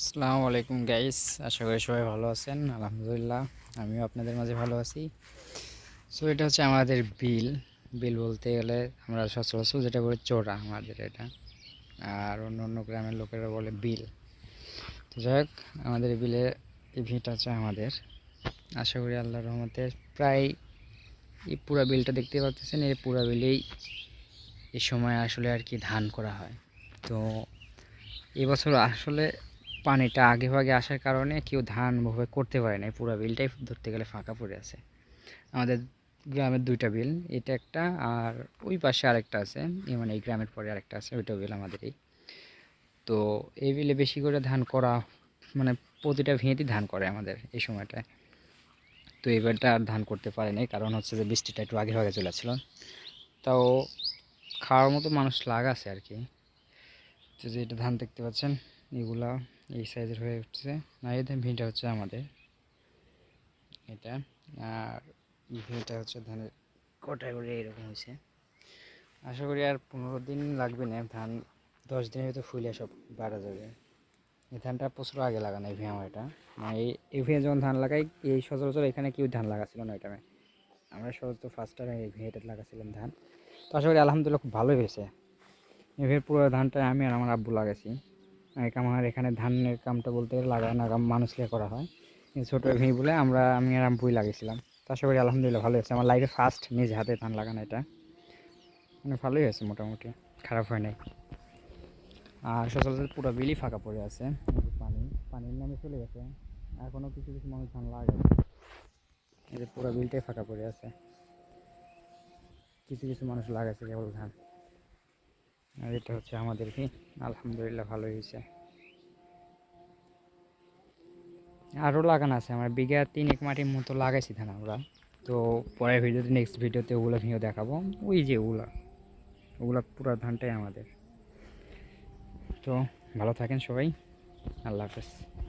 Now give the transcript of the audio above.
আসসালামু আলাইকুম গাইস, আশা করি সবাই ভালো আছেন, আলহামদুলিল্লাহ, আমিও আপনাদের মাঝে ভালো আছি। সো এটা হচ্ছে আমাদের বিল। বিল বলতে গেলে আমরা সচরাচর যেটা বলি চোরা আমাদের এটা, আর অন্য অন্য গ্রামের লোকেরা বলে বিল। তো যাই হোক, আমাদের বিলে এই ভিটা হচ্ছে আমাদের। আশা করি আল্লাহর রহমতে প্রায় এই পুরা বিলটা দেখতে পাচ্ছেন এই পুরা বিলেই এই সময় আসলে আর কি ধান করা হয়। তো, এবছর আসলে পানিটা আগে ভাগে আসার কারণে কেউ ধান ভাবে করতে পারে না পুরো বিলটাই ধরতে গেলে ফাঁকা পড়ে আছে। আমাদের গ্রামের দুইটা বিল, এটা একটা আর ওই পাশে আরেকটা আছে মানে এই গ্রামের পরে আরেকটা আছে ওইটা বিল আমাদেরই। তো এই বিলে বেশি করে ধান করা মানে প্রতিটা ভিঁয়েতেই ধান করে আমাদের এই সময়টায়। তো এবারটা আর ধান করতে পারে নাই, কারণ হচ্ছে যে বৃষ্টিটা একটু আগে ভাগে চলে তাও খাওয়ার মতো মানুষ লাগাছে আর কি। যে এটা ধান দেখতে পাচ্ছেন, এগুলা এই সাইজের হয়ে উঠছে। না, এই ভিটা হচ্ছে আমাদের। এটা, আর ভিটা হচ্ছে ধানের কটা করে এরকম হয়েছে। আশা করি আর পনেরো দিন লাগবে না, ধান দশ দিনের ভিতরে ফুলে সব বাড়া যাবে। এই ধানটা প্রচুর আগে লাগানো এই ভি আমার এটা। মানে এই ভিয়ে যখন ধান লাগাই, এই সচরাচর এখানে কেউ ধান লাগাছিল না এটা আমরা সচরাচর ফার্স্ট টাইম এই ভিয়েটা লাগাছিলাম ধান। তো আশা করি আলহামদুলিল্লাহ খুব ভালোই হয়েছে। এই ভিয়ের পুরো ধানটা আমি আর আমার আব্বু লাগাইছি। আমার এখানে ধানের কামটা বলতে লাগায় না মানুষকে করা হয়। ছোটো ভেঙে বলে আমরা, আমি আর আম্পুই লাগিয়েছিলাম। তো আশা করি আলহামদুলিল্লাহ ভালো হয়েছে। আমার লাইফে ফার্স্ট নিজ হাতে ধান লাগানো এটা। মানে ভালোই হয়েছে মোটামুটি, খারাপ হয় নাই। আর সচরাচর পুরো বিলি ফাঁকা পড়ে আছে পানি, পানির নামে চলে গেছে। এখনও কিছু কিছু মানুষ ধান লাগে এই যে পুরো বিলটাই ফাঁকা পড়ে আছে। কিছু কিছু মানুষ লাগাইছে কেবল ধান। আর এটা হচ্ছে আমাদের কি? আলহামদুলিল্লাহ ভালো হয়েছে। আরও লাগানো আছে, আমার বিঘা তিনেক মাটির মতো লাগাইছি ধান আমরা। তো পরের ভিডিওতে নেক্সট ভিডিওতে ওগুলো ভিডিও দেখাবো। ওই যে ওগুলা ওগুলা পুরো ধানটাই আমাদের। তো ভালো থাকেন সবাই, আল্লাহ হাফেজ।